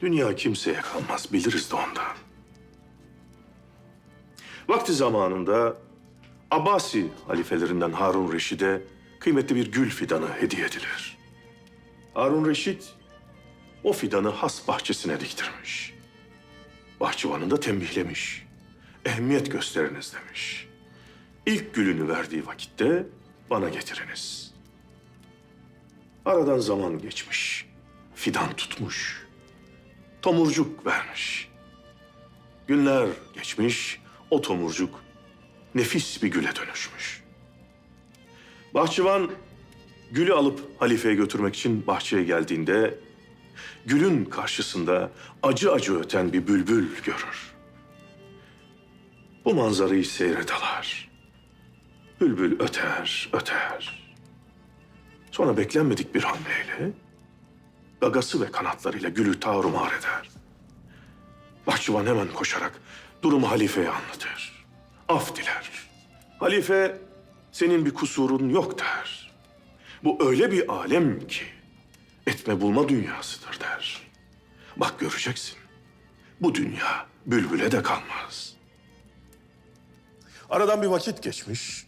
Dünya kimseye kalmaz, biliriz de ondan. Vakti zamanında Abbasi halifelerinden Harun Reşid'e kıymetli bir gül fidanı hediye edilir. Harun Reşit o fidanı has bahçesine diktirmiş. Bahçıvanı da tembihlemiş. Ehemmiyet gösteriniz demiş. İlk gülünü verdiği vakitte bana getiriniz. Aradan zaman geçmiş. Fidan tutmuş. Tomurcuk vermiş. Günler geçmiş. O tomurcuk nefis bir güle dönüşmüş. Bahçıvan gülü alıp halifeye götürmek için bahçeye geldiğinde gülün karşısında acı acı öten bir bülbül görür. Bu manzarayı seyredalar. Bülbül öter, öter. Sonra beklenmedik bir hamleyle gagası ve kanatlarıyla gülü tarumar eder. Bahçıvan hemen koşarak durumu halifeye anlatır. Af diler. Halife senin bir kusurun yok der. Bu öyle bir alem ki etme bulma dünyasıdır der. Bak göreceksin. Bu dünya bülbüle de kalmaz. Aradan bir vakit geçmiş.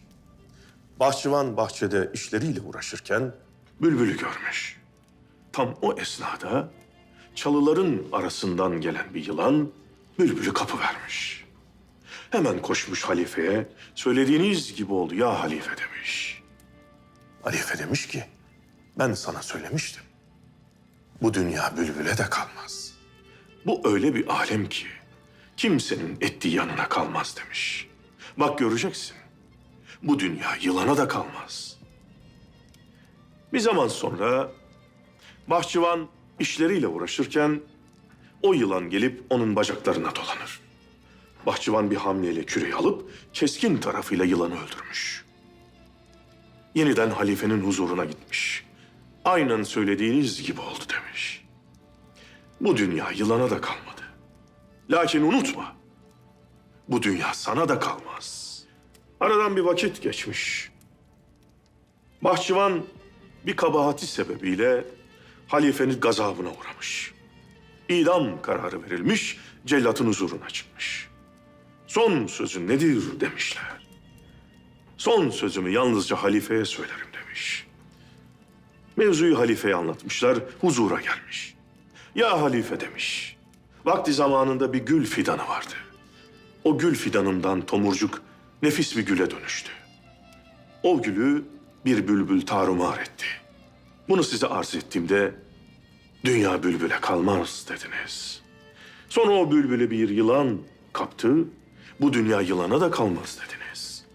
Bahçıvan bahçede işleriyle uğraşırken bülbülü görmüş. Tam o esnada çalıların arasından gelen bir yılan bülbülü kapı vermiş. Hemen koşmuş halifeye, söylediğiniz gibi oldu ya halife demiş. Halife demiş ki, ben sana söylemiştim. Bu dünya bülbüle de kalmaz. Bu öyle bir alem ki kimsenin ettiği yanına kalmaz demiş. Bak göreceksin. Bu dünya yılana da kalmaz. Bir zaman sonra bahçıvan işleriyle uğraşırken o yılan gelip onun bacaklarına dolanır. Bahçıvan bir hamleyle küreği alıp keskin tarafıyla yılanı öldürmüş. Yeniden halifenin huzuruna gitmiş. Aynen söylediğiniz gibi oldu demiş. Bu dünya yılana da kalmadı. Lakin unutma, bu dünya sana da kalmaz. Aradan bir vakit geçmiş. Bahçıvan bir kabahati sebebiyle halifenin gazabına uğramış. İdam kararı verilmiş, cellatın huzuruna çıkmış. Son sözün nedir demişler. Son sözümü yalnızca halifeye söylerim demiş. Mevzuyu halifeye anlatmışlar, huzura gelmiş. Ya halife demiş, vakti zamanında bir gül fidanı vardı. O gül fidanından tomurcuk nefis bir güle dönüştü. O gülü bir bülbül tarumar etti. Bunu size arz ettiğimde dünya bülbüle kalmaz dediniz. Sonra o bülbülü bir yılan kaptı. Bu dünya yılana da kalmaz dediniz.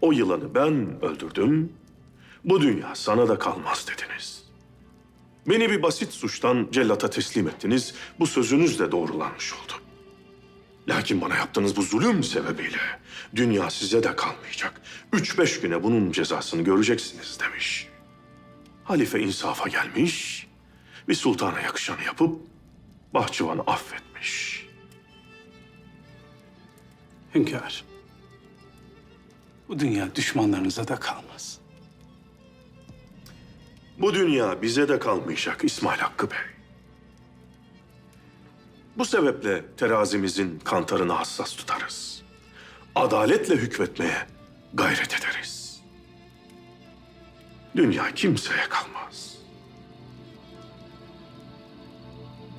O yılanı ben öldürdüm. Bu dünya sana da kalmaz dediniz. Beni bir basit suçtan cellata teslim ettiniz. Bu sözünüz de doğrulanmış oldu. Lakin bana yaptığınız bu zulüm sebebiyle dünya size de kalmayacak. Üç beş güne bunun cezasını göreceksiniz demiş. Halife insafa gelmiş, bir sultana yakışanı yapıp bahçıvanı affetmiş. Hünkâr, bu dünya düşmanlarınıza da kalmaz. Bu dünya bize de kalmayacak İsmail Hakkı Bey. Bu sebeple terazimizin kantarını hassas tutarız. Adaletle hükmetmeye gayret ederiz. Dünya kimseye kalmaz.